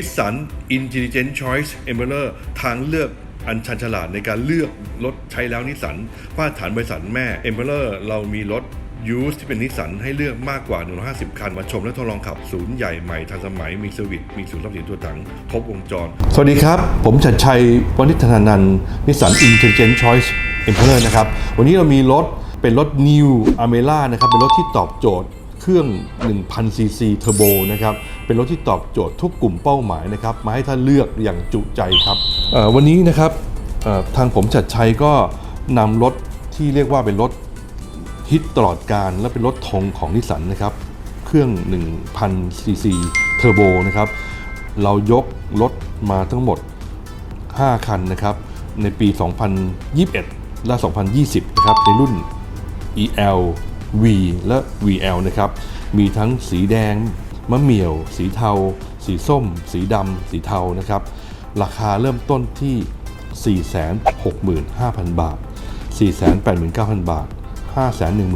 นิสสัน Intelligent Choice e m b e r ทางเลือกอันชันฉลาดในการเลือกรถใช้แล้วนิสสันมาตรฐานบริษัทแม่ e m b e r เรามีรถยูสที่เป็นนิสสันให้เลือกมากกว่า 150 คัน มาชมและทดลองขับศูนย์ใหญ่ใหม่ทันสมัย มีเซอร์วิส มีศูนย์รับสินตัวถัง ครบวงจร สวัสดีครับ ผมชัดชัยวณิธนานันท์นิสสัน Intelligent Choice e m p e r นะครับ วันนี้เรามีรถเป็นรถ New Amela นะครับ เป็นรถที่ตอบโจทย์ เครื่อง 1000 ซีซีเทอร์โบนะครับ เป็นรถที่ตอบโจทย์ทุกกลุ่มเป้าหมายนะครับ มาให้ท่านเลือกอย่างจุใจครับ วันนี้นะครับทางผมจัดชัยก็นำรถที่เรียกว่าเป็นรถฮิตตลอดการและเป็นรถธงของนิสสันนะครับ เครื่อง 1000 ซีซีเทอร์โบนะครับ เรายกรถมาทั้งหมด 5 คันนะครับ ในปี 2021 และ 2020 นะครับ ในรุ่น EL V และ VL นะครับ มีทั้งสีแดง มะเหมี่ยว สีเทา สีส้ม สีดำ สีเทานะครับ ราคาเริ่มต้นที่ 465,000 บาท 489,000 บาท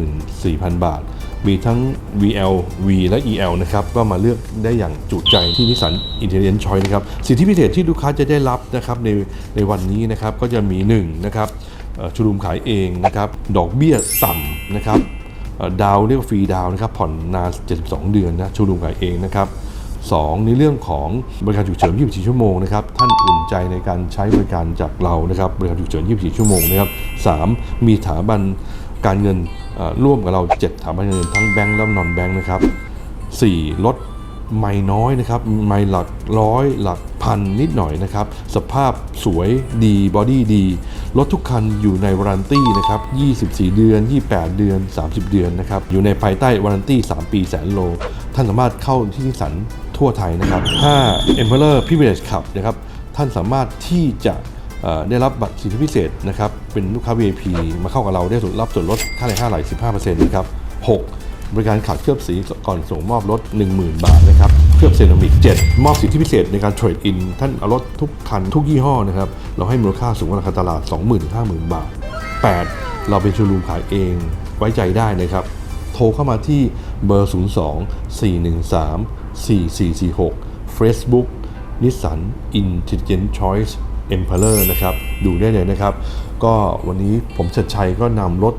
514,000 บาท มีทั้ง VL V และ EL นะครับ ก็มาเลือกได้อย่างจุใจที่นิสสัน Intelligent Choice นะครับ สิทธิพิเศษที่ลูกค้าจะได้รับนะครับในในวันนี้นะครับ ก็จะมี1นะครับเอ่อชูรุมขายเองนะครับ ดอกเบี้ยต่ำนะครับ ดาวเรียกว่าฟรีดาวนะครับผ่อนนาน 72 เดือนนะชูรุมขายเองนะครับ2ในเรื่องของบริการฉุกเฉิน 24 ชั่วโมงนะครับ ท่านอุ่นใจในการใช้บริการจากเรานะครับ บริการฉุกเฉิน 24 ชั่วโมงนะครับ 3 มีสถาบันการเงินร่วมกับเรา 7 สถาบันการเงินทั้งแบงก์และนอนแบงก์นะครับ 4 ลดไม่น้อยนะครับ ไม่หลักร้อยหลัก พันนิดหน่อยนะครับ สภาพสวยดีบอดี้ดี รถทุกคันอยู่ในวารันตี้นะครับ 24 เดือน 28 เดือน 30 เดือนนะครับ อยู่ในภายใต้วารันตี้ 3 ปีแสนโล ท่านสามารถเข้าที่นิสันทั่วไทยนะครับ5 Emperor Privilege Club นะครับ ท่านสามารถที่จะได้รับบัตรสิทธิพิเศษนะครับ เป็นลูกค้า VIP มาเข้ากับเราได้ส่วนรับส่วนลดค่าแรงค่าไหล15%นะครับ 6 บริการขัดเคลือบสีก่อนส่งมอบรถ 10,000 บาทนะครับ เคลือบเซรามิก 7 มอบสิทธิพิเศษในการเทรดอิน ท่านเอารถทุกคันทุกยี่ห้อนะครับ เราให้มูลค่าสูงกว่าราคาตลาด 20,000-50,000 บาท 8 เราเป็นชว์รูมขายเองไว้ใจได้นะครับ โทรเข้ามาที่เบอร์ 02 413 4446 Facebook Nissan Intelligent Choice Emperor นะครับ ดูได้เลยนะครับ ก็วันนี้ผมชัดชัยก็นำรถ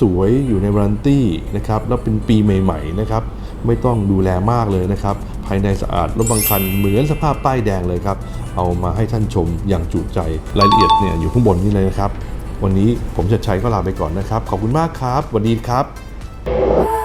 สวยๆ อยู่ในวารันตี้นะครับ แล้วเป็นปีใหม่ๆนะครับ ไม่ต้องดูแลมากเลยนะครับายในสะอาดรถบางคันเหมือนสภาพป้ายแดงเลยครับ เอามาให้ท่านชมอย่างจุใจรายละเอียดเนี่ยอยู่ข้างบนนี้เลยนะครับ วันนี้ผมจะใช้ก็ลาไปก่อนนะครับ ขอบคุณมากครับสวัสดีครับ